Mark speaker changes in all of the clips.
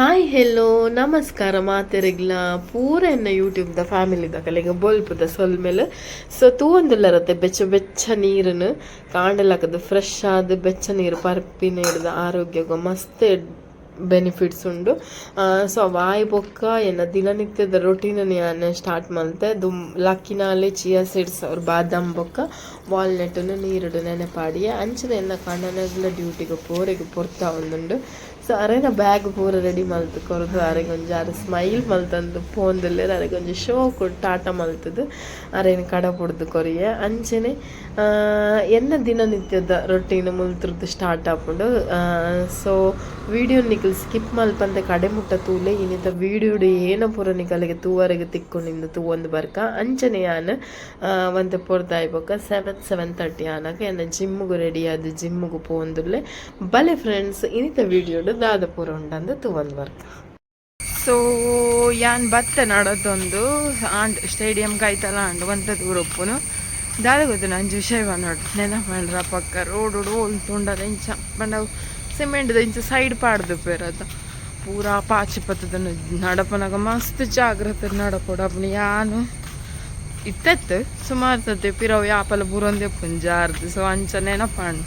Speaker 1: Hi hello ನಮಸ್ಕಾರ, ಮಾತೆರೆಗ್ಲ. ಪೂರ ಎನ್ನ ಯೂಟ್ಯೂಬ್ದ ಫ್ಯಾಮಿಲಿದ ಕಲೆಗೆ ಸೊಲ್ ಸೊಲ್ಮೇಲೆ. ಸೊ ತೂವೊಂದುಲ್ಲರತ್ತೆ ಬೆಚ್ಚ ಬೆಚ್ಚ ನೀರನ್ನು. ಕಾಂಡಲಾಕದ ಫ್ರೆಶ್ ಆದ ಬೆಚ್ಚ ನೀರು ಪರ್ಪಿನ ಹಿಡ್ದ ಆರೋಗ್ಯಕ್ಕೆ ಮಸ್ತ್ ಬೆನಿಫಿಟ್ಸ್ ಉಂಡು. ಸೊ ವಾಯ್ ಬೊಕ್ಕ ಎನ್ನ ದಿನನಿತ್ಯದ ರೊಟೀನ್ ನಾನು ಸ್ಟಾರ್ಟ್ ಮಲ್ತೆ ದು ಲಕ್ಕಿನಾಲೆ ಚಿಯಾ ಸೀಡ್ಸ್ ಅವ್ರ ಬಾದಾಮ್ ಬೊಕ್ಕ ವಾಲ್ನಟ್ಟನ್ನು ನೀರಿಡು ನೆನಪಾಡಿಯೇ. ಅಂಚದ ಎನ್ನ ಕಾಂಡನಗಳ ಡ್ಯೂಟಿಗೆ ಪೋರೆಗೆ ಪೊರ್ತಾ ಒಂದುಂಡು ಸೊ ಅರೆನ ಬ್ಯಾಗ್ ಪೂರ ರೆಡಿ ಮಲ್ತು ಕೊರದು ಅರೆಗೆ ಒಂಜಿ ಅರೆ ಸ್ಮೈಲ್ ಮಲ್ತಂದು ಪೋಂದಲ್ಲೇ ಅರೆಗೆ ಒಂಜಿ ಶೋ ಕೊಟ್ಟು ಟಾಟ ಮಲ್ತದು ಅರೆನ ಕಡ ಪೊಡ್ದು ಕೊರಿಯೆ ಅಂಚನೆ ಆ, ಎನ್ನ ದಿನನಿತ್ಯದ ರೊಟೀನ್ ಮುಲ್ತರದ್ದು ಸ್ಟಾರ್ಟ್ ಆಪುಂಡು ಸೊ ವಿಡಿಯೋ ನಿಕಲ್ ಸ್ಕಿಪ್ ಮಲ್ಪಂತ ಕಡೆ ಮುಟ್ಟ ತೂಲೆ ಇನ್ನಿತ ವಿಡಿಯೋಡು ಏನ ಪೂರ ನಿಕಲಿಗೆ ತೂವರೆಗೆ ತಿಕ್ಕೊಂಡಿಂದ ತೂ ಒಂದು ಬರ್ಕ. ಅಂಚನೆ ಆನ್ ಒಂದು ಪೊರ್ದ ಆಯ್ಬೊಕ ಸೆವೆನ್ ಸೆವೆನ್ ತರ್ಟಿ ಆನಾಗ ಎನ್ನ ಜಿಮ್முಗು ರೆಡಿ ಆದ ಜಿಮ್முಗು ಪೋಂದುಲ್ಲೆ ಬಲೆ ಫ್ರೆಂಡ್ಸ್ ಇನ್ನಿತ ವಿಡಿಯೋಡು ದಾದ ಪೂರ ಉಂಡಂದು ಒಂದು ಬರ್ಕ. ಸೊ ಯಾನ್ ಬತ್ತೆ ನಡೋದೊಂದು, ಆಂಡ್ ಸ್ಟೇಡಿಯಂ ಕಾಯ್ತಲ್ಲ ಆಂಡ್ ಒಂತ ದೂರ ಒಪ್ಪುನು ದಾದ ಗೊತ್ತು ನಂಜು ವಿಷಯ ನೋಡು ಮಾಡ್ರ ಪಕ್ಕ ರೋಡು ಓಲ್ ತುಂಡದ ಇಂಚ ಸಿಮೆಂಟ್ದ ಇಂಚ ಸೈಡ್ ಪಾಡ್ದು ಪೇರದ ಪೂರ ಪಾಚಿ ಪತ್ತದ ನಡಪನಾಗ ಮಸ್ತ್ ಜಾಗ್ರತೆ ನಡಪೊಡಪ್ನ ಯಾನು. ಇತ್ತೆತ್ತು ಸುಮಾರು ತತ್ತೆ ಪಿರವು ಯಾಪಲ ಬುರೊಂದೆ ಪುಂಜಾರ್ದು, ಸೊ ಅಂಚ ನೆನಪಂಡು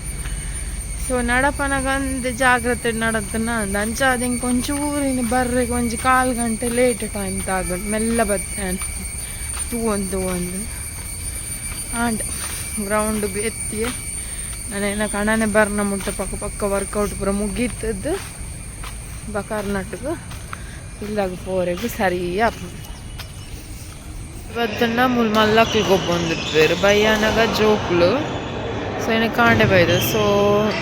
Speaker 1: ಸೊ ನಡಪನಗಂದು ಜಾಗ್ರತೆ ನಡತನ ಅಂದ ಅಂಚ ಅದಿಂಗೆ ಹಿಂಗೆ ಊರಿನ ಬರ್ರಿಗೆ ಒಂಜಿ ಕಾಲು ಗಂಟೆ ಲೇಟ್ ಟೈಮ್ ತಾಗು ಮೆಲ್ಲ ಬತ್ತೆ ತೂ ಒಂದು ಆಂಡ್ ಗ್ರೌಂಡ್ ಎತ್ತಿ ನಾನೇನ ಕಾಣಾನೆ ಬರ್ನ ನಮ್ಮ ಪಕ್ಕ ಪಕ್ಕ ವರ್ಕೌಟ್ ಪೂರ ಮುಗೀತದ್ದು. ಬಕಾರ್ ನಟ್ಗೆ ಇಲ್ಲಾಗ ಪೋರೆಗೂ ಸರಿ ಆಪ ಇವತ್ತನ್ನ ಮುಲ್ ಮಲ್ಲಕ್ಲಿಗೆ ಒಬ್ಬೊಂದಿರ್ತಾರೆ ಬಯ್ಯನಾಗ ಜೋಕ್ಲು. ಸೊ ಏನ ಕಾಂಡೆ ಬೈದು. ಸೊ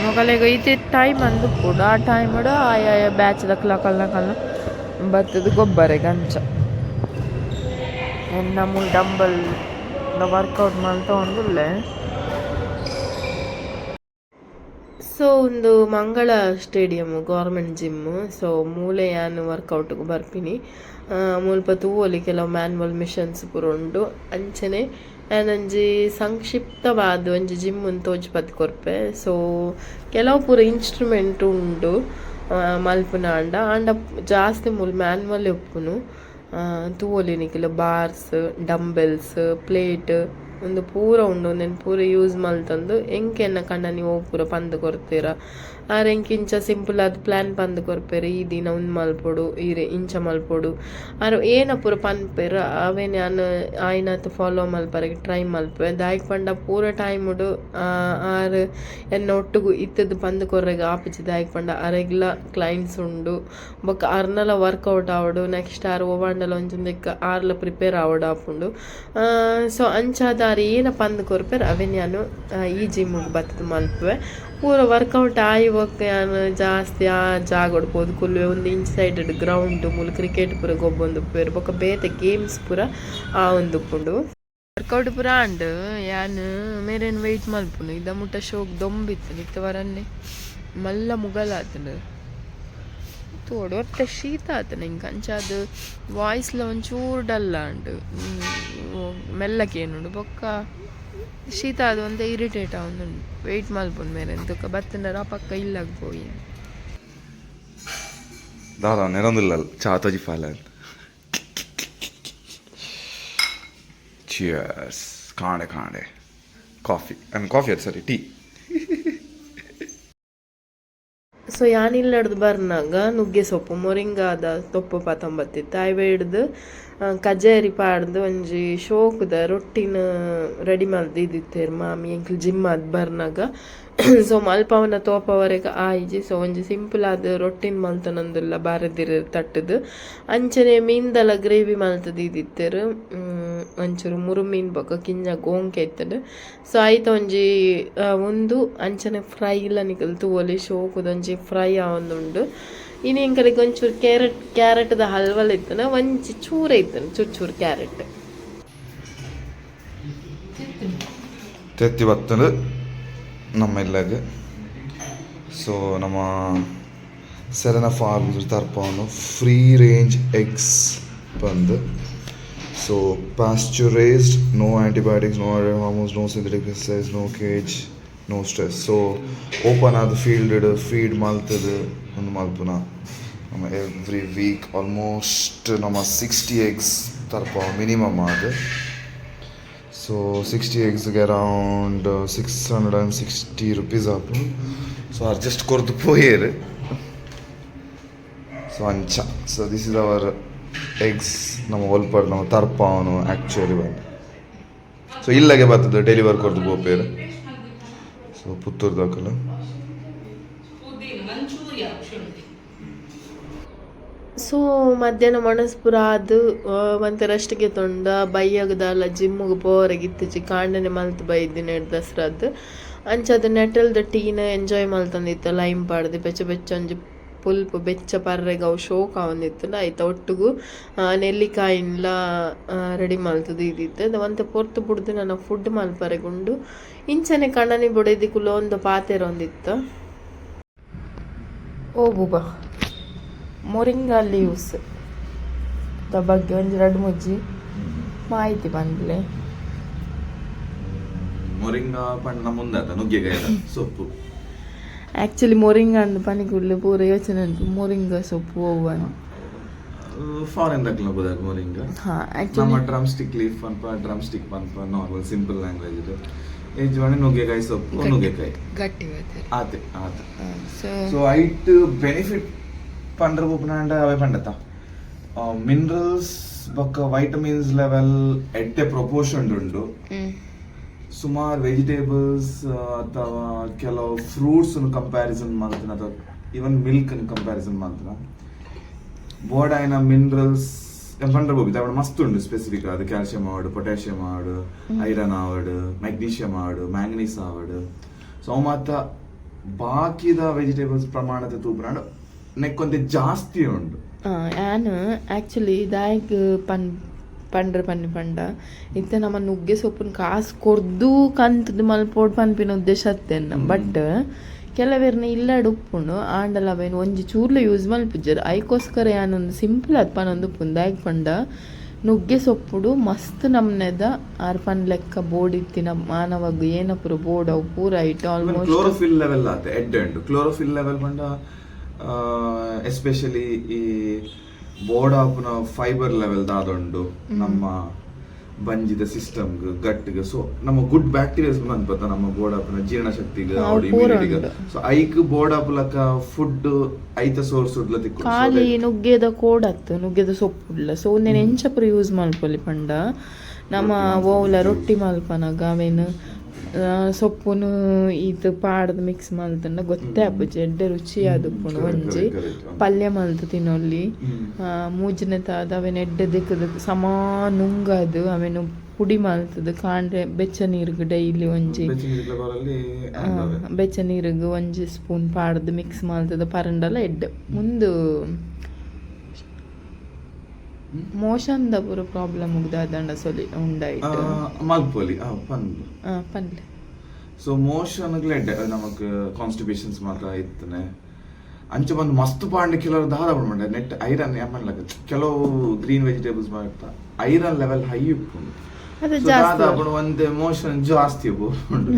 Speaker 1: ಮೊಗಲೆಗ ಇತ್ತೆ ಟೈಮ್ ಅಂದು ಕೂಡ, ಆ ಟೈಮ್ ಆಯಾಯ ಬ್ಯಾಚ್ದ ಕಲ್ಲ ಕಲ್ಲ ಬತ್ತದ ಗೊಬ್ಬರ ಗಂಚ. ಎನ್ನ ಮುಲ್ ಡಂಬಲ್ ವರ್ಕೌಟ್ ಮಾಡ್ತಾ ಒಂದುಲ್ಲೆ ಸೊ ಒಂದು ಮಂಗಳ ಸ್ಟೇಡಿಯಮ್ಮು ಗೌರ್ಮೆಂಟ್ ಜಿಮ್ಮು ಸೊ ಮೂಲೆ ಯಾನ್ ವರ್ಕೌಟ್ಗೆ ಬರ್ಪಿನಿ ಮುಲ್ಪ ತೂವೊಲಿ ಕೆಲವು ಮ್ಯಾನ್ವಲ್ ಮಿಷನ್ಸ್ ಪೂರ ಉಂಡು ಅಂಚನೆ ಆನೊಂಜಿ ಸಂಕ್ಷಿಪ್ತವಾದ ಒಂಜಿ ಜಿಮ್ ತೋಜಿ ಕೊರ್ಪೆ. ಸೊ ಕೆಲವು ಪೂರ ಇನ್ಸ್ಟ್ರುಮೆಂಟ್ ಉಂಡು ಮಲ್ಪುನ ಆಂಡ. ಆಂಡ ಜಾಸ್ತಿ ಮೂಲ ಮ್ಯಾನ್ವಲ್ ಉಪ್ಪುನು ತೂವೊಲಿ ನಿಖಿಲ ಬಾರ್ಸ್ ಡಂಬೆಲ್ಸ್ ಪ್ಲೇಟ್ ಒಂದು ಪೂರ ಉಂಡು ನೆನ್ ಪೂರ ಯೂಸ್ ಮಲ್ತಂದು ಎಂಕೆನ್ನ ಕಣ್ಣ ನೀವು ಪೂರ ಪಂದ್ ಕೊರ್ತೀರ ಆರೆ ಇಂಚ ಸಿಂಪಲ್ ಆದ್ ಪ್ಲಾನ್ ಪಂದ್ ಕೊರ್ಪೆರ್, ಈ ದಿನ ಉಂದು ಮಲ್ಪೊಡು ಈರೆ ಇಂಚ ಮಲ್ಪೊಡು. ಆರು ಏನ ಪೂರ ಪನ್ಪೆರ್ ನಾನು ಆಯ್ನತ್ ಫಾಲೋ ಮಲ್ಪರೆಗ್ ಟ್ರೈ ಮಲ್ಪೆ. ದಾಯ್ಕ್ ಪಂಡ ಪೂರ ಟೈಮ್ ಉಡು ಆರು ಎನ್ನ ಒಟ್ಟಿಗೂ ಇತ್ತದ ಪಂದ್ ಕೊರ್ರೆಗೆ ಆಪಿಚಿ ದಾಯ್ಕ್ ಪಂಡ ಅರೆಗ್ಲ ಕ್ಲೈಂಟ್ಸ್ ಉಂಡು. ಬೊಕ್ಕ ಅರ್ನಲ ವರ್ಕೌಟ್ ಆವಡು, ನೆಕ್ಸ್ಟ್ ಆರು ಓವಾಂಡಲ ಒಂಚೊಂದಕ್ಕ ಆರ್ಲ ಪ್ರಿಪೇರ್ ಆವಡು ಆಪುಂಡು. ಸೊ ಅಂಚಾದ ಏನ ಪಂದ್ ಕೊರ್ಪೆರ್ ಅವೇ ನಾನು ಈ ಜಿಮ್ಮಿಗೆ ಬತ್ತದ ಮಲ್ಪುವೆ. ಪೂರ ವರ್ಕೌಟ್ ಆಯಿ ಹೋಗ್ತೆ ನಾನು ಜಾಸ್ತಿ ಆ ಜಾಗ ಹೊಡ್ಬೋದು. ಕುಲ್ವೆ ಒಂದು ಇಂಚ್ ಸೈಡೆಡ್ ಗ್ರೌಂಡ್ ಮೂಲ ಕ್ರಿಕೆಟ್ ಪೂರ ಗೊಬ್ಬೊಂದು ಪೇರ್ ಬೊಕ್ಕ ಬೇತೆ ಗೇಮ್ಸ್ ಪೂರ ಆ ಒಂದು ಉಪ್ಪುಂಡು ವರ್ಕೌಟ್ ಪೂರ ಅಂಡ್ ಯಾನ್ ಮೇರೇನ್ ವೆಯ್ಟ್ ಮಲ್ಪುನು ಇದ ಮುಟ್ಟ ಶೋಕ್ ದೊಂಬಿತ್ತು ನಿತ್ತ ವರನ್ನೇ ಮಲ್ಲ ಮುಗಲಾತನು ತೋಡು ಒಟ್ಟೆ ಶೀತ ಆತನ ಹಿಂಗೆ ಅಂಚಾದ ವಾಯ್ಸ್ಲ ಒಂಚೂರು ಡಲ್ಲ ಉಂಡು ಮೆಲ್ಲಕ್ಕೆ ಏನುಂಡು. ಬೊಕ್ಕ ಶೀತ ಅದು ಅಂತ ಇರಿಟೇಟ್ ಅವನು ವೆಯ್ಟ್ ಮಲ್ಪೊಂದು ಮೇರೆ ಎಂತಕ್ಕೆ ಬತ್ತಂಡ ಆ ಪಕ್ಕ ಇಲ್ಲಾಗ ಪೋಯಿ
Speaker 2: ದಾದಾ ಚಾ ಚಾತೋಜಿ ಫಾಲ ಚಿಯರ್ಸ್ ಕಾಣೆ ಕಾಣೆ. ಕಾಫಿ. ಅಂಡ್ ಕಾಫಿ ಅದು ಸಾರಿ ಟೀ.
Speaker 1: ಸೊ ಯಾನಿಲ್ಲಡ್ದು ಬರ್ನಾಗ ನುಗ್ಗೆ ಸೊಪ್ಪು ಮೊರಿಂಗಾದ ತೊಪ್ಪು ಪತ್ತೊಂಬತ್ತಿತ್ತು ಆಯ್ವೆ ಹಿಡ್ದು ಕಜೇರಿ ಪಾಡ್ದು ಒಂಜಿ ಶೋಕುದ ರೊಟ್ಟಿನ ರೆಡಿ ಮಲ್ದು ಇದ್ದಿತ್ತೇರು ಮಾಮಿ ಎಂಕ್ಲು ಜಿಮ್ ಅದ್ ಬರ್ನಾಗ. ಸೊ ಮಲ್ಪವನ ತೋಪವರೆಗೆ ಆಯ್ಜಿ. ಸೊ ಒಂಜಿ ಸಿಂಪಲ್ ಆದ ರೊಟ್ಟಿನ ಮಲ್ತನೊಂದುಲ್ಲ ಬಾರದಿರ ತಟ್ಟದು. ಅಂಚನೆ ಮೀನ್ದಲ ಗ್ರೇವಿ ಮಲ್ತದ ಇದ್ದಿತ್ತೇರು. ಒಂಚೂರು ಮುರು ಮೀನ್ ಬೊಕ ಕಿಂಜ ಗೋಂಕೆ ಇತ್ತದು ಸೊ ಆಯ್ತು ಒಂಜಿ ಒಂದು ಅಂಚನೆ ಫ್ರೈ ಇಲ್ಲ ನಿಕಲ್ ತೂವಲಿ ಶೋಕುದೊಂಜಿ ಫ್ರೈ ಆವೊಂದುಂಡು ಇನ್ನು ಕಡೆಗೆ ಒಂಚೂರು ಕ್ಯಾರೆಟ್, ಕ್ಯಾರೆಟ್ದ ಹಲ್ವಲ್ ಇತ್ತನ ಒಂಚಿ ಚೂರ ಇತ್ತನ, ಚೂರು ಚೂರು ಕ್ಯಾರೆಟ್.
Speaker 2: ತೆತ್ತಿ ಬತ್ತಂದು ನಮ್ಮ ಇಲ್ಲಾಗ. ಸೊ ನಮ್ಮ ಸೆರೆನ ಫಾರ್ಮ್ ತರ್ಪವನು ಫ್ರೀ ರೇಂಜ್ ಎಗ್ಸ್ ಬಂದು. So pasteurised no antibiotics no hormones no synthetic pesticides no cage no stress so open ಆದ ಫೀಲ್ಡ್ ಫೀಡ್ ಮಲ್ತದೆ, ಒಂದು ಮಲ್ಪುನ ಎವ್ರಿ ವೀಕ್ ಆಲ್ಮೋಸ್ಟ್ ನಮ್ಮ ಸಿಕ್ಸ್ಟಿ ಎಗ್ಸ್ ತರ್ಪ ಮಿನಿಮಮ್ ಅದು so sixty ಎಗ್ಸ್ಗೆ around six hundred and sixty rupees app so adjust ಕೊರ್ದು ಪೋಯೇರು so ಅಂಚ. So this is our eggs ನಮ್ಮ ಒಲ್ಪಡ್ ನಮ್ಮ ತರ್ಪಾವನು ಆ್ಯಕ್ಚುಲಿ ಬಂದು. ಸೊ ಇಲ್ಲಗೆ ಬರ್ತದೆ ಡೆಲಿವರ್ ಕೊರ್ದು ಬೋಪೇರು ಸೊ ಪುತ್ತೂರು దాకా
Speaker 1: ಸೊ ಮಧ್ಯಾಹ್ನ ಮನಸ್ಪುರ ಅದು ಮತ್ತೆ ರೆಸ್ಟ್ಗೆ ತೊಂಡ ಬೈಯಗದಲ್ಲ ಜಿಮ್ಮಿಗೆ ಪೋರಾಗಿ ಇತ್ತೀಚೆ ಕಾಂಡನೆ ಮಲ್ತು ಬೈದಿನ ದಸರಾದ್ದು ಅಂಚದ ನೆಟಲ್ದ ಟೀನ ಎಂಜಾಯ್ ಮಲ್ತಂದಿತ್ತು ಲೈಮ್ ಪಾಡ್ದು ಬೆಚ್ಚ ಬೆಚ್ಚ ಒಂಜಿ ಪುಲ್ಪು ಬೆಚ್ಚ ಪರ್ರೆಗ ಅವು ಶೋಕ ಆವಂದಿತ್ತು ಆಯ್ತ ಒಟ್ಟಿಗೂ ನೆಲ್ಲಿಕಾಯಿನ್ಲ ರೆಡಿ ಮಾಲ್ತದ ಇದಿತ್ತು ಒಂತ ಪೊರ್ತು ಬುಡ್ದು ನನ್ನ ಫುಡ್ ಮಲ್ಪರೆಗುಂಡು, ಇಂಚನೆ ಕಣ್ಣನಿ ಬುಡದಿ ಒಂದು ಪಾತೆರ ಒಂದಿತ್ತು. ಓ ಬುಬಾ, ಮೊರಿಂಗ ಲೀವ್ಸ್ ದ ಬಗ್ಗೆ ಒಂದು ಎರಡು ಮುಜ್ಜಿ ಮಾಹಿತಿ ಬಂದ್ಲೆ.
Speaker 2: ಮೊರಿಂಗಾ ಪಣ್ಣ ಮುಂದಾತ ನುಗ್ಗೆಕಾಯಿ ಸೊಪ್ಪು.
Speaker 1: ಆ್ಯಕ್ಚುಲಿ ಮೊರಿಂಗಾ ಅಂದ್ ಪನಿಗುಡ್ಲೆ ಪೂರ ಯೋಚನೆ ಉಂಟು ಮೋರಿಂಗ್ ಸೊಪ್ಪು ಹೋಗುವನು
Speaker 2: ಫಾರಿನ್ ದಕ್ಕಲ ಬುದಾಗ ಹಾ
Speaker 1: ಹಾಂ
Speaker 2: ನಮ್ಮ ಡ್ರಮ್ ಸ್ಟಿಕ್ ಲೀಫ್ ಪನ್ಪ ಡ್ರಮ್ ಸ್ಟಿಕ್ ಪನ್ಪ ನಾರ್ಮಲ್ ಸಿಂಪಲ್ ಲ್ಯಾಂಗ್ವೇಜ್ ಇದು ಯಜಮಾನಿ ನುಗ್ಗೆಕಾಯಿ ಸೊಪ್ಪು ನುಗ್ಗೆಕಾಯಿ
Speaker 1: ಗಟ್ಟಿ
Speaker 2: ಆತೆ ಆತೆ
Speaker 1: ಸೊ
Speaker 2: ಸೊ ಐಟ್ ಬೆನಿಫಿಟ್ ಪಂಡ್ರ ಉಪನಾಂಡ ಅವೇ ಪಂಡತ ಮಿನರಲ್ಸ್ ಬೊಕ್ಕ ವೈಟಮಿನ್ಸ್ ಲೆವೆಲ್ ಎ ಪ್ರಪೋರ್ಷನ್ ಉಂಡು ಸುಮಾರು ವೆಜಿಟೇಬಲ್ಸ್ ಅಥವಾ ಕೆಲವು ಫ್ರೂಟ್ಸ್ ಕಂಪ್ಯಾರಿಸನ್ ಮಾಡ್ತೀನಿ ಅಥವಾ ಈವನ್ ಮಿಲ್ಕ್ ಕಂಪ್ಯಾರಿಸನ್ ಮಾಡ್ತೀನಿ. ಬೋರ್ಡ್ ಆಯ್ನ ಮಿನರಲ್ಸ್ ಪಂಡ್ರ ಹೋಗಿದೆ ಅವಳು ಮಸ್ತ್ ಉಂಡು ಸ್ಪೆಸಿಫಿಕ್ ಅದು ಕ್ಯಾಲ್ಸಿಯಂ ಆವಡು ಪೊಟ್ಯಾಷಿಯಂ ಆವಡು ಐರನ್ ಆವಡು ಮ್ಯಾಗ್ನೀಷಿಯಂ ಆವಡು ಮ್ಯಾಂಗನೀಸ್ ಆವಡು ಸೊ ಮಾತ ಬಾಕಿದ ವೆಜಿಟೇಬಲ್ಸ್ ಪ್ರಮಾಣದ ತೂಪನಾಡು ನೆಕ್ಕೊಂದೆ ಜಾಸ್ತಿ
Speaker 1: ಆನ್ ಆ್ಯಕ್ಚುಲಿ ದಾಯಕ್ ಪನ್ ಪಂಡ್ರ ಪನ್ನಿ ಪಂಡ. ಇತ್ತ ನಮ್ಮ ನುಗ್ಗೆ ಸೊಪ್ಪಿನ ಕಾಸು ಕೊರ್ದು ಕಂತದ ಮಲ್ಪೋಡ್ ಪನ್ಪಿನ ಉದ್ದೇಶ ಅತ್ತೇನ. ಬಟ್ ಕೆಲವೇರ್ನ ಇಲ್ಲ ಉಪ್ಪುಂಡು ಆಂಡಲ ಅವೇನು ಒಂಜಿ ಚೂರ್ಲ ಯೂಸ್ ಮಲ್ಪಿಜ್ಜರ್. ಐಕೋಸ್ಕರ ಏನೊಂದು ಸಿಂಪಲ್ ಅದ್ ಪನೊಂದು ಉಪ್ಪುಂಡು ಆಯ್ಕೆ ಪಂಡ. ನುಗ್ಗೆ ಸೊಪ್ಪುಡು ಮಸ್ತ್ ನಮ್ನೆದ ಆರ್ ಪನ್ ಲೆಕ್ಕ ಬೋರ್ಡ್ ಇತ್ತಿನ ಮಾನವಗ್ ಏನಪುರ ಬೋರ್ಡ್ ಅವು ಪೂರ ಐಟ್ ಆಲ್ಮೋಸ್ಟ್
Speaker 2: ಕ್ಲೋರೋಫಿಲ್ ಲೆವೆಲ್ ಆತ ಎಡ್ ಕ್ಲೋರೋಫಿಲ್ ಲೆವೆಲ್ ಎಸ್ಪೆಷಲಿ ಈ ಬೋರ್ಡ್ ಆಫ್ನ ಫೈಬರ್ ಲೆವೆಲ್ ದಾದೊಂಡು ನಮ್ಮ ಬಂಜಿದ ಸಿಸ್ಟಮ್ ಗಟ್ಟಿಗೆ ಸೊ ನಮ್ಮ ಗುಡ್ ಬ್ಯಾಕ್ಟೀರಿಯಾಸ್ ಅನ್ಪತ್ತ ನಮ್ಮ ಬೋರ್ಡ್ ಆಫ್ ಜೀರ್ಣ
Speaker 1: ಪೂರ
Speaker 2: ಸೊ ಐಕ್ ಬೋರ್ಡ್ ಆಫ್ ಲಕ ಫುಡ್ ಐತ ಸೋರ್ಸ್ ಉಡ್ಲ ತಿಕ್ಕು
Speaker 1: ಖಾಲಿ ನುಗ್ಗೆದ ಕೋಡತ್ತು ನುಗ್ಗೆದ ಸೊಪ್ಪು ಸೊ ಒಂದೇನು ಎಂಚಪುರ ಯೂಸ್ ಮಾಡ್ಕೊಳ್ಳಿ ಪಂಡ. ನಮ್ಮ ಓಲ ರೊಟ್ಟಿ ಮಲ್ಪನಾಗ ಅವೇನು ಸೊಪ್ಪುನು ಇದು ಪಾಡ್ದು ಮಿಕ್ಸ್ ಮಲ್ತಂಡ ಗೊತ್ತೇ ಆಪುಜಿ ಎಡ್ಡೆ ರುಚಿ
Speaker 2: ಅದು
Speaker 1: ಒಂಜಿ. ಪಲ್ಯ ಮಲ್ತು ತಿನ್ನೊಲ್ಲಿ. ಮೂಜನೆ ತಾದ ಅವೇನು ಎಡ್ಡೆ ದಿಕ್ಕದ ಸಮಾ ನುಂಗದು ಅವೇನು ಪುಡಿ ಮಲ್ತದು ಕಾಂಡ್ರೆ ಬೆಚ್ಚ ನೀರಿಗೆ ಡೈಲಿ ಒಂಜಿ. ಬೆಚ್ಚ ನೀರಿಗೆ ಒಂಜಿ ಸ್ಪೂನ್ ಪಾಡ್ದು ಮಿಕ್ಸ್ ಮಾಡ್ತದ ಪರಂಡಲ ಎಡ್ಡೆ. ಮುಂದು ಮೋಷನ್ದ ಪೂರ ಪ್ರಾಬ್ಲಮ್ ಉಗ್ದಾದಂಡ ಸೊಲಿ ಉಂಡಾಯ್
Speaker 2: ಮಲ್ಪೊಲಿ
Speaker 1: ಆ, ಪನ್ಲೆ.
Speaker 2: ಸೊ ಮೋಷನ್ ಎಡ್ಡೆ ನಮಕ್ ಕಾನ್ಸ್ಟಿಪೇಷನ್ಸ್ ಮಾತ್ರ ಇತ್ತನೆ. ಅಂಚೆ ಬಂದು ಮಸ್ತ್ ಪಾಂಡೆ ಕೆಲವರು ದಾದ ಮಾಡ್ತಾರೆ ನೆಟ್ ಐರನ್ ಯಾಮನ್ಲಕ ಕೆಲವು ಗ್ರೀನ್ ವೆಜಿಟೇಬಲ್ಸ್ ಮಾಡ್ತಾ ಐರನ್ ಲೆವೆಲ್ ಹೈ ಉಪ್ಪುಂಡು
Speaker 1: ಅದು
Speaker 2: So
Speaker 1: ಜಾಸ್ತಿ
Speaker 2: ದಾದ ಅಪ್ಪುಂಡು ಒಂದೇ ಮೋಷನ್ ಜಾಸ್ತಿ ಬೋಪುಂಡು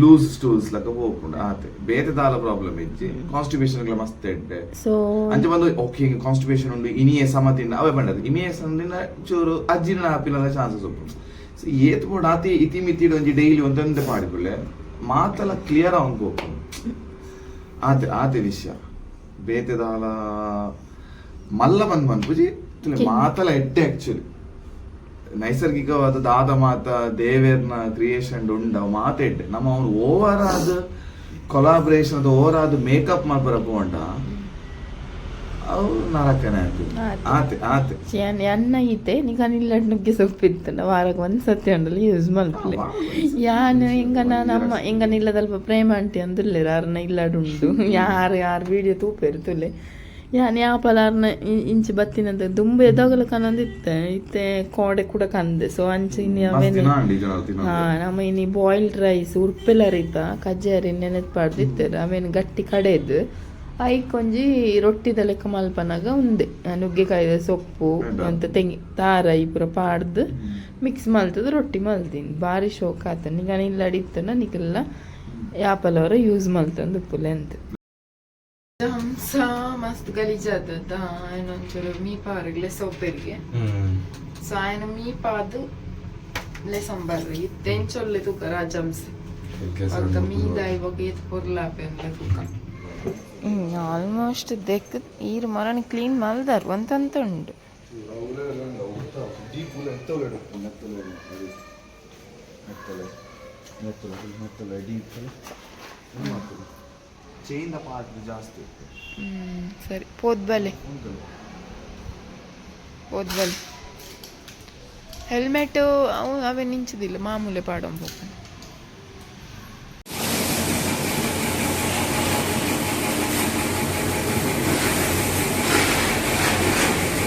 Speaker 2: ಲೂಸ್ ಸ್ಟೂಲ್ಸ್ ಲಕ ಬೋಪುಂಡು ಆತೆ ಬೇತೆ ದಾಲ ಪ್ರಾಬ್ಲಮ್ ಇಜ್ಜಿ ಕಾನ್ಸ್ಟಿಪೇಷನ್ಗಳ ಮಸ್ತ್ ಎಡ್ಡೆ
Speaker 1: ಸೊ
Speaker 2: ಅಂಚೆ ಬಂದು ಓಕೆ ಹಿಂಗೆ ಕಾನ್ಸ್ಟಿಪೇಷನ್ ಉಂಡು. ಇನಿಯೇ ಸಮತಿಂದ ಅವೇ ಬಂಡದು ಇನಿಯೇ ಸಮದಿಂದ ಚೂರು ಅಜ್ಜಿನ ಹಾಪಿಲ್ಲ ಚಾನ್ಸಸ್ ಉಪ್ಪು ಸೊ ಏತ್ ಬೋಡ್ ಆತಿ ಇತಿ ಮಿತಿಡ್ ಒಂಜಿ ಡೈಲಿ ಒಂದೊಂದೇ ಪಾಡಿಕೊಳ್ಳೆ ಮಾತಲ್ಲ ಕ್ಲಿಯರ್ ಅವನ್ ಹೋಗು ಆತೆ ಆತೆ ವಿಷಯ. ಬೇತೆದಾಲ ಮಲ್ಲ ಬಂದ್ ಬಂದ್ಪುಜಿ ಮಾತಲ್ಲ ಎಡ್ಡೆ ಆಕ್ಚುಲಿ ನೈಸರ್ಗಿಕವಾದ ದಾದ ಮಾತ ದೇವೇರ್ನ ಕ್ರಿಯೇಷನ್ ಉಂಡ ಮಾತೆಡ್ ನಮ್ಮ ಅವನು ಓವರ್ ಆದ ಕೊಲಾಬ್ರೇಷನ್ ಅದು ಓವರ್ ಆದ ಮೇಕಪ್ ಮಾಡ್ಬರಪ್ಪ ಪೋಂಡ ಅವು ನರಕನೇ ಆಗ್ತದೆ
Speaker 1: ಆತೆ.
Speaker 2: ಆತೆ
Speaker 1: ಎನ್ನ ಈತೆ? ನಿಗ ನಿಲ್ಲ ನುಗ್ಗೆ ಸೊಪ್ಪು ಇತ್ತಂಡ ವಾರಕ್ಕೆ ಒಂದು ಸತಿ ಉಂಡಲ್ಲ ಯೂಸ್ ಮಲ್ಪಲೆ ಯಾನ್ ಎಂಗನ ನಮ್ಮ ಎಂಗನ ಇಲ್ಲದಲ್ಪ ಪ್ರೇಮ ಅಂಟಿ ಅಂದಿರ್ಲೇರ ಅರ್ನ ಇಲ್ಲಾಡುಂಡು ಯಾರು ಯಾರು ವಿಡಿಯೋ ತೂಪೇರು ಯಾನ್ ಯಾಪಲಾರ್ನ ಇಂಚಿ ಬತ್ತಿನಂತ. ದುಂಬು ಎದಾಗಲ ಕನಂದಿತ್ತೆ ಇತ್ತೆ. ಕೋಡೆ ಕೂಡ ಕಂದೆ ಸೊ ಅಂಚೆ ಇನ್ನು ಅವೇನೆ. ಹಾ ನಮ್ಮ ಇನಿ ಬಾಯ್ಲ್ಡ್ ರೈಸ್ ಉರ್ಪೆಲ್ಲ ರೀತ ಕಜ್ಜಾರಿ ನೆನೆದ್ ಪಾಡ್ದಿತ್ತೇರು ಅವೇನು ಗಟ್ಟಿ ಕಡೆದು ಐಕೊಂಜಿ ರೊಟ್ಟಿದ ಲೆಕ್ಕ ಮಲ್ಪನಾಗ ಉಂದೆ ನುಗ್ಗೆಕಾಯಿದ ಸೊಪ್ಪು. ಅಂತ ತೆಂಗಿ ತಾರ ಈ ಪೂರ ಪಾಡ್ದು ಮಿಕ್ಸ್ ಮಲ್ತದ ರೊಟ್ಟಿ ಮಲ್ತೀನಿ. ಭಾರಿ ಶೋಕ ಆತ ನಿಗ ಇಲ್ಲ ಅಡಿತ್ತ ನಿಗೆಲ್ಲ ಯಾಪಲವರ ಯೂಸ್ ಮಲ್ತಂದು ಪುಲೆ ಅಂತ. ಹಂಸ ಮಸ್ತ್ ಗಲೀಜಾದದ್ದ ಆಯ್ನ ಒಂಚೂರು ಮೀಪಾರ್ಗ್ಲೆ ಸೊಪ್ಪೆರ್ಗೆ ಸೊ ಆಯ್ನ ಮೀಪಾದು ಲೆ ಸಂಬರ್ರಿ ತೆಂಚೊಲ್ಲೆ ತೂಕ ರಾಜಂಸ ಅಕ್ಕ ಮೀದ ಇವಾಗ ಏತ್ ಪೊರ್ಲಾಪೆ ಅಂದ್ಲೆ ತೂಕ ಆಲ್ಮೋಸ್ಟ್ ದೆಕ್ ಈರ್ ಮರಣ ಕ್ಲೀನ್ ಮಲ್ದಾರ್ ಒಂತಂತ ಉಂಡು ಮೆತ್ತಲೆ ಮೆತ್ತಲೆ ಮೆತ್ತಲೆ ಡೀಪ್
Speaker 2: ಚೈನ್ ಪಾತ್ರ ಜಾಸ್ತಿ
Speaker 1: ಹ್ಮ್ ಸರಿ. ಪೋದ್ಬಲೆ ಪೋದ್ಬಲೆ ಹೆಲ್ಮೆಟ್ ಅವು ಅವೇ ನಿಂಚುದಿಲ್ಲ ಮಾಮೂಲೆ ಹೋಗ್ತಾನೆ.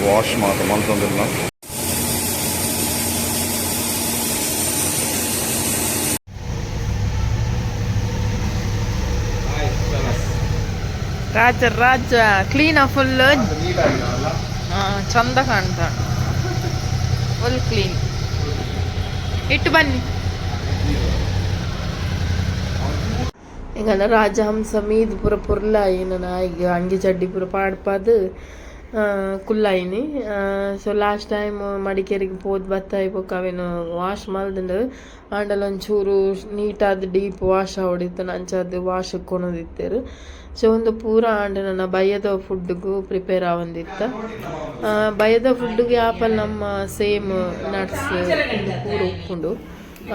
Speaker 2: ವಾಶ್ ಮಾತ್ರ
Speaker 1: ರಾಜ ರಾಜ ಕ್ಲೀನ್ ಫುಲ್ ಚಂದ ಕಾಣ್ತಾಣ ಫುಲ್ ಕ್ಲೀನ್ ಇಟ್ಟು ಬನ್ನಿ. ಈಗ ರಾಜ ಹಂಸ ಮೀದ್ ಪೂರ ಪುರ್ಲಾಯಿನ ಈಗ ಅಂಗಿ ಚಡ್ಡಿ ಪೂರ ಪಾಡ್ಪಾದ್ ಕುಲ್ಲಾಯಿನಿ ಸೊ ಲಾಸ್ಟ್ ಟೈಮ್ ಮಡಿಕೇರಿಗೆ ಪೋದ್ ಬತ್ತ ಇಪ್ಪಕ್ಕೆ ಅವೇನು ವಾಶ್ ಮಲ್ದಂಡು ಆಂಡಲ್ ಒಂಚೂರು ನೀಟಾದ ಡೀಪ್ ವಾಶ್ ಹೊಡಿತು ನಂಚಾದ ವಾಶ್ ಕೊನೋದಿತ್ತೇರು. ಸೊ ಒಂದು ಪೂರ ಆಂಡ ನನ್ನ ಬಯ್ಯದ ಫುಡ್ಗೂ ಪ್ರಿಪೇರ್ ಆವಂದಿತ್ತ. ಬಯ್ಯದ ಫುಡ್ಗೆ ಆಪಲ್ ನಮ್ಮ ಸೇಮ್ ನಟ್ಸ್ ಪೂರ ಉಪ್ಪುಂಡು.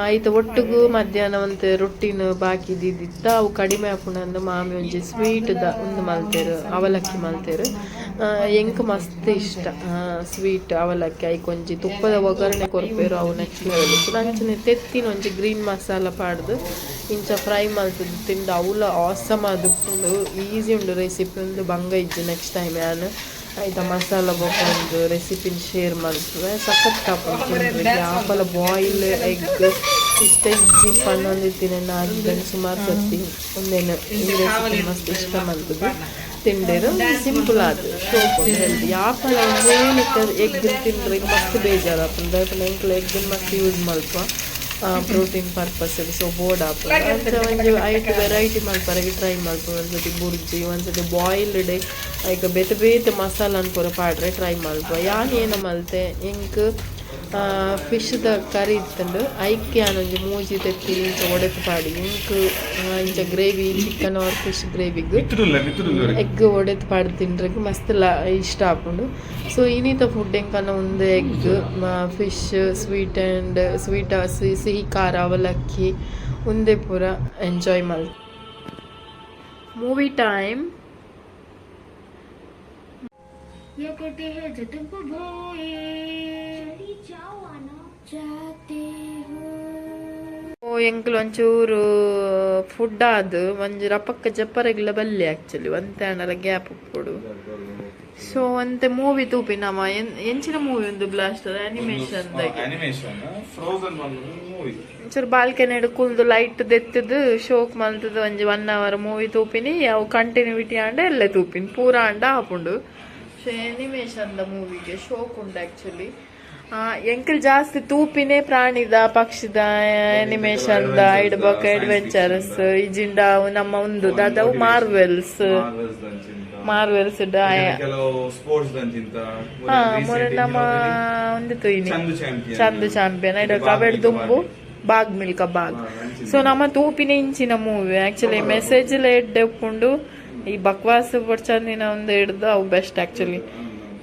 Speaker 1: ಆಯ್ತು ಒಟ್ಟಿಗೂ ಮಧ್ಯಾಹ್ನ ಒಂದು ರೊಟ್ಟಿನ ಬಾಕಿ ಇದ್ದಿತ್ತ ಅವು ಕಡಿಮೆ ಹಾಕೊಂಡು ಮಾಮಿ ಒಂಜಿ ದ ಒಂದು ಮಲ್ತೇರು, ಅವಲಕ್ಕಿ ಮಲ್ತೇರು. ಎಂಕ್ ಮಸ್ತ್ ಇಷ್ಟ. ಸ್ವೀಟ್ ಅವಲಕ್ಕಿ, ಐಕ್ ಒಂಜಿ ತುಪ್ಪದ ಒಗ್ಗರಣೆ ಕೊರ್ಪೇರು ಅವು ನೆಕ್ಸ್ಟ್ ಲೆವೆಲ್ ನಂಚನೆ ತೆತ್ತಿನ ಒಂಜಿ ಗ್ರೀನ್ ಮಸಾಲ ಪಾಡ್ದು ಇಂಚ ಫ್ರೈ ಮಲ್ತದ್ದು ತಿಂದು ಅವಲ ಆಸಮ್ ಅದು. ಈಸಿ ಉಂಡು ರೆಸಿಪಿ ಒಂದು ಬಂಗ ಇಜ್ಜು ನೆಕ್ಸ್ಟ್ ಟೈಮ್ ಯಾನು. ಆಯ್ತಾ, ಮಸಾಲ ಬೊಕ್ಕೊಂದು ರೆಸಿಪಿನ ಶೇರ್ ಮಾಡ್ತದೆ ಸಖತ್ ಕಾಪಾಡ್ತೀನಿ ಆಪಲ ಬಾಯ್ಲ್ ಎಗ್ ಇಷ್ಟ ಇಜ್ಜಿ ಪಣ್ಣೊಂದಿತ್ತಿನ ನಾನು ಸುಮಾರು ಸರ್ತಿ ಒಂದೇನು ಈ ರೆಸಿಪಿ ಮಸ್ತ್ ಇಷ್ಟ ಮಾಡ್ತದೆ. ತಿಂಡಿರು ಸಿಂಪಲ್ ಆದ ಸೋಪ್. ಹೆಲ್ದಿ ಆಪಲ ಏನಕ್ಕೆ ಎಗ್ ತಿಂದ್ರೆ ಮಸ್ತ್ ಬೇಜಾರು. ಆಪಲ್ ಎಂಕ್ಲ ಎಗ್ ಮಸ್ತ್ ಯೂಸ್ ಮಲ್ಪ ಪ್ರೋಟೀನ್ ಪರ್ಪಸ್ ಸೊ ಬೋರ್ಡ್ ಆಪಲ್ ಅಂತ ಒಂದು ಐಟು ವೆರೈಟಿ ಮಲ್ಪರಗೆ ಟ್ರೈ ಮಾಡ್ಬೋದು. ಒಂದ್ಸತಿ ಬುರ್ಜಿ ಒಂದ್ಸತಿ ಬಾಯ್ಲ್ಡ್ ಈಗ ಬೇತೆ ಬೇತೆ ಮಸಾಲ ಅನ್ಪೂರ ಪಾಡ್ರೆ ಟ್ರೈ ಮಲ್ಪ ಯಾನ್ ಏನ ಮಲ್ತೆ ಇಂಕ್ ಫಿಶ್ದ ಕರಿ ಇತ್ತಂಡು ಐಕ್ಕೆ ಒಂಜಿ ಮೂಜಿ ತೆತ್ತಿ ಇಂಚ ಒಡೆತು ಪಾಡಿ ಇಂಕ್ ಇಂಚ gravy chicken or fish ಗ್ರೇವಿಗ್
Speaker 2: ಮಿತ್ರಲ್ಲ ಮಿತ್ರಲ್ಲ
Speaker 1: egg ಒಡೆದು ಪಾಡು ತಿಂಡ್ರಿಗೆ ಮಸ್ತ್ ಲ ಇಷ್ಟ ಆಪುಂಡು ಸೊ ಇನ್ನಿತ ಫುಡ್ ಎಂಕನ ಒಂದು egg fish sweet and sweet ಸಿಹಿ ಖಾರ ಅವಲಕ್ಕಿ ಒಂದೇ ಪೂರ ಎಂಜಾಯ್ ಮಲ್ ಮೂವಿ ಟೈಮ್
Speaker 3: ये कहते हैं जो तुमको
Speaker 1: ಓ ಎಂಕ್ಲು ಒಂಚೂರು ಫುಡ್ ಅದು ಒಂಜಿ ರಪಕ್ಕ ಜಪ್ಪರಗಿಲ್ಲ ಬಲ್ಲಿ ಆಕ್ಚುಲಿ ಒಂತೆ ಅಣ್ಣ ಗ್ಯಾಪ್ ಕೊಡು. ಸೊ ಒಂತೆ ಮೂವಿ ತೂಪಿ ನಮ್ಮ ಎಂಚಿನ ಮೂವಿ ಒಂದು ಬ್ಲಾಸ್ಟರ್ ಅನಿಮೇಷನ್ ಒಂಚೂರು ಬಾಲ್ಕನಿ ಕುಲ್ದು ಲೈಟ್ ದೆತ್ತದು ಶೋಕ್ ಮಲ್ತದ ಒಂಜಿ ಒನ್ ಅವರ್ ಮೂವಿ ತೂಪಿನಿ ಅವು ಕಂಟಿನ್ಯೂಟಿ ಆಂಡ ಎಲ್ಲೆ ತೂಪಿನಿ. ಪೂರ ಆಂಡ ಆಪುಂಡು ಸೊ ಅನಿಮೇಷನ್ ದ ಮೂವಿಗೆ ಶೋಕ್ ಉಂಡು ಆಕ್ಚುಲಿ ಎಂಕಲ್ ಜಾಸ್ತಿ ತೂಪಿನೇ ಪ್ರಾಣಿದ ಪಕ್ಷಿದ ಅನಿಮೇಷನ್ ದ ಇಡ್ಬಕ ಅಡ್ವೆಂಚರ್ಸ್ ಇಜಿಂಡ ನಮ್ಮ ಒಂದು ದಾದವು ಮಾರ್ವೆಲ್ಸ್ ಮಾರ್ವೆಲ್ಸ್ ಮೊನ್ನೆ ನಮ್ಮ ಒಂದು ತುಯ್ನಿ
Speaker 2: ಚಂದು ಚಾಂಪಿಯನ್
Speaker 1: ಚಂದು ಅವೆಡ್ ದುಂಬು. ಬಾಗ್ ಮಿಲ್ಕ ಬಾಗ್. ಸೊ ನಮ್ಮ ತೂಪಿನ ಇಂಚಿನ ಮೂವಿ ಆಕ್ಚುಲಿ ಮೆಸೇಜ್ ಎಡ್ಡೆ ಉಪ್ಪುಂಡು ಈ ಬಕ್ವಾಸ್ ಚಂದಿನ ಒಂದು ಹಿಡ್ದು ಅವು ಬೆಸ್ಟ್ ಆಕ್ಚುಲಿ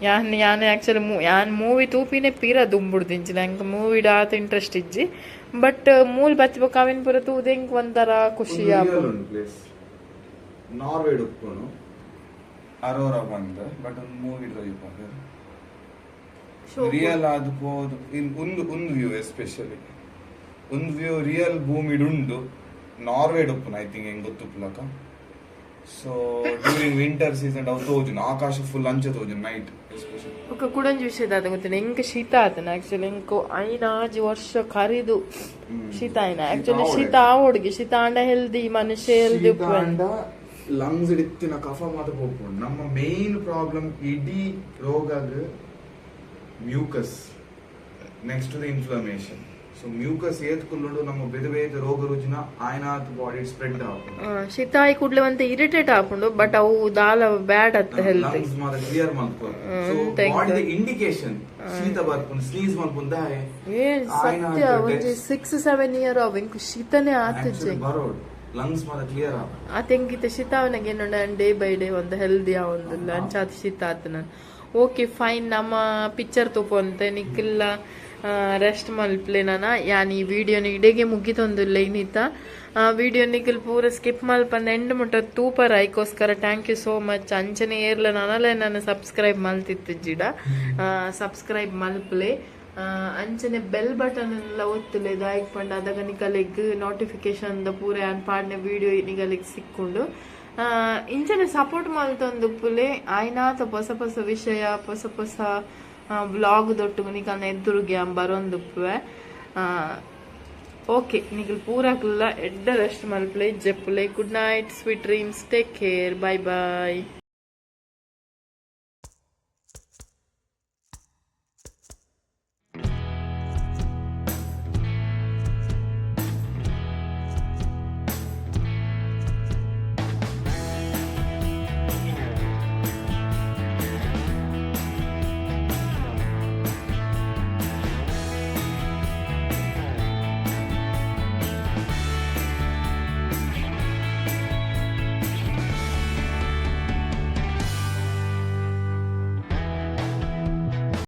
Speaker 1: ಯಾನ್ ಯಾನ್ ಆಕ್ಚುಲಿ ಯಾನ್ ಮೂವಿ ತೂಪಿನೇ ಪೀರ ದುಂಬುಡ್ದು ಇಂಚಿನ ಹೆಂಗೆ ಮೂವಿ ಆತ ಇಂಟ್ರೆಸ್ಟ್ ಇಜ್ಜಿ ಬಟ್ ಮೂಲ್ ಬಚ್ಬೇಕು ಅವಿನ ಪೂರ ತೂದ್ ಹೆಂಗ್ ಒಂಥರ ಖುಷಿ ಆಪು
Speaker 2: ಪ್ಲೇಸ್ ನಾರ್ವೆ ಉಪ್ಪುನು ಅರೋರಾ ಬಂದ ಬಟ್ ಒಂದು ಮೂವಿ ರಿಯಲ್ ಆದ್ಬೋದು ಇನ್ ಒಂದು ಒಂದು ವ್ಯೂ ಎಸ್ಪೆಷಲಿ ಒಂದು ವ್ಯೂ ರಿಯಲ್ ಭೂಮಿ ಉಂಡು ನಾರ್ವೆಡ್ ಉಪ್ಪುನ ಐ ಥಿಂಕ್ ಹೆಂಗ್ ಗೊತ್ತುಪ್ಪಲಕ ಸೊ ಡ್ಯೂರಿಂಗ್ ವಿಂಟರ್ ಸೀಸನ್ ಅವು ತೋಜುನು ಆಕಾಶ ಫುಲ್ ಅಂಚೆ ತೋಜುನು ನೈಟ್ ಎಸ್ಪೆಷಲಿ
Speaker 1: ఒక కుడంజి విషయదాత ಗೊತ್ತಿನ ಎಂಕ ಶೀತ ಆತನ ಆಕ್ಚುಲಿ ಎಂಕ ಐನ ಆಜಿ ವರ್ಷ ಕರಿದು ಶೀತ ಆಯ್ನ ಆಕ್ಚುಲಿ ಶೀತ ಆವಡ್ಗೆ ಶೀತ ಆಂಡ ಹೆಲ್ದಿ ಮನುಷ್ಯ ಹೆಲ್ದಿ
Speaker 2: ಲಂಗ್ಸ್ ಇಡಿತ್ತಿನ ಕಫ ಮಾತ ಹೋಗ್ಕೊಂಡು ನಮ್ಮ ಮೇನ್ ಪ್ರಾಬ್ಲಮ್ ಇಡೀ ರೋಗಗ್ ಮ್ಯೂಕಸ್ ನೆಕ್ಸ್ಟ್ ದ ಇನ್ಫ್ಲಮೇಷನ್ ನಮ್ಮ ಬೇತೆ ಬೇತೆ ರೋಗ ರುಜಿನ ಆಯ್ನಾತ್ ಬಾಡಿ ಸ್ಪ್ರೆಡ್ ಆಪುಂಡು
Speaker 1: ಆ, ಶೀತ ಆಯಿ ಕೂಡ್ಲೆ ಒಂತ ಇರಿಟೇಟ್ ಆಪುಂಡು ಬಟ್ ಅವು ದಾಲ ಬ್ಯಾಡ್ ಅತ್ತ ಹೆಲ್ತ್
Speaker 2: ಲಂಗ್ಸ್ ಮಾತ್ರ ಕ್ಲಿಯರ್ ಮಾಡ್ಕೊಂಡು ಸೊ ಬಾಡಿ ಇಂಡಿಕೇಶನ್ ಶೀತ ಬರ್ಪುಂಡು ಸ್ನೀಸ್ ಮಾಡ್ಪುಂದ
Speaker 1: ಏ
Speaker 2: ಆಯ್ನ
Speaker 1: ಸತ್ಯ
Speaker 2: ಒಂದು
Speaker 1: ಒಂಜಿ
Speaker 2: test.
Speaker 1: Six seven year of ink ಶೀತನೆ
Speaker 2: ಬರೋಡು ಲಂಗ್ಸ್ ಮಾತ್ರ ಕ್ಲಿಯರ್ ಆಪ
Speaker 1: ಆ ತೆಂಗಿತ ಶೀತಾವನಾಗ ಏನೊಂಡ ಡೇ ಬೈ ಡೇ ಒಂದು ಹೆಲ್ದಿ ಆವೊಂದುಲ್ಲ ಅಂಚಾದ ಶೀತ ಆತ ನಾನು. ಓಕೆ ಫೈನ್ ನಮ್ಮ ಪಿಕ್ಚರ್ ತೂಪೊಂತೆ ನಿಕ್ಕಿಲ್ಲ ರೆಸ್ಟ್ ಮಲ್ಪ್ಲೆ ನಾನು ಯಾನ್ ಈ ವಿಡಿಯೋನ ಇಡೆಗೆ ಮುಗಿತೊಂದು ಲೈನಿತ್ತ ವಿಡಿಯೋ ನಿಗಲ್ ಪೂರ ಸ್ಕಿಪ್ ಮಲ್ಪಂದ ಎಂಡ್ ಮುಟ್ಟ ತೂಪರ್ ಐಕೋಸ್ಕರ ಥ್ಯಾಂಕ್ ಯು ಸೋ ಮಚ್ ಅಂಚನೆ ಏರ್ಲ ನನಲೆ ನಾನು ಸಬ್ಸ್ಕ್ರೈಬ್ ಮಲ್ತಿತ್ತು ಜಿಡ. ಸಬ್ಸ್ಕ್ರೈಬ್ ಮಲ್ಪ್ಲೆ. ಅಂಚನೆ ಬೆಲ್ ಬಟನ್ ಎಲ್ಲ ಒತ್ತಲೆ. ದಾಯಕ್ ಪಂಡ ಅದಾಗ ನಿಗಲಿಗ್ ನೋಟಿಫಿಕೇಶನ್ ಪೂರ ಆನ್ ಪಾಡ್ನೆ ವಿಡಿಯೋ ನಿಗಲಿಗ್ ಸಿಕ್ಕೊಂಡು. ಇಂಚನೆ ಸಪೋರ್ಟ್ ಮಲ್ತೊಂದು ಪುಲೆ. ಆಯ್ನಾತ ಹೊಸ ಹೊಸ ವಿಷಯ ಹೊಸ ಹೊಸ ಬ್ಲಾಗ್ ದೊಟ್ಟು ನಿಕಲ್ನ ಎದುರುಗೆ ಬರೊಂದುಪ್ಪುವೆ ಓಕೆ ನಿಖಲ್ ಪೂರಕ್ಲ ಎಡ್ಡ ರೆಸ್ಟ್ ಮಲ್ಪ್ಲೆ ಜೆಪ್ಪುಲೆ good night sweet dreams take care bye bye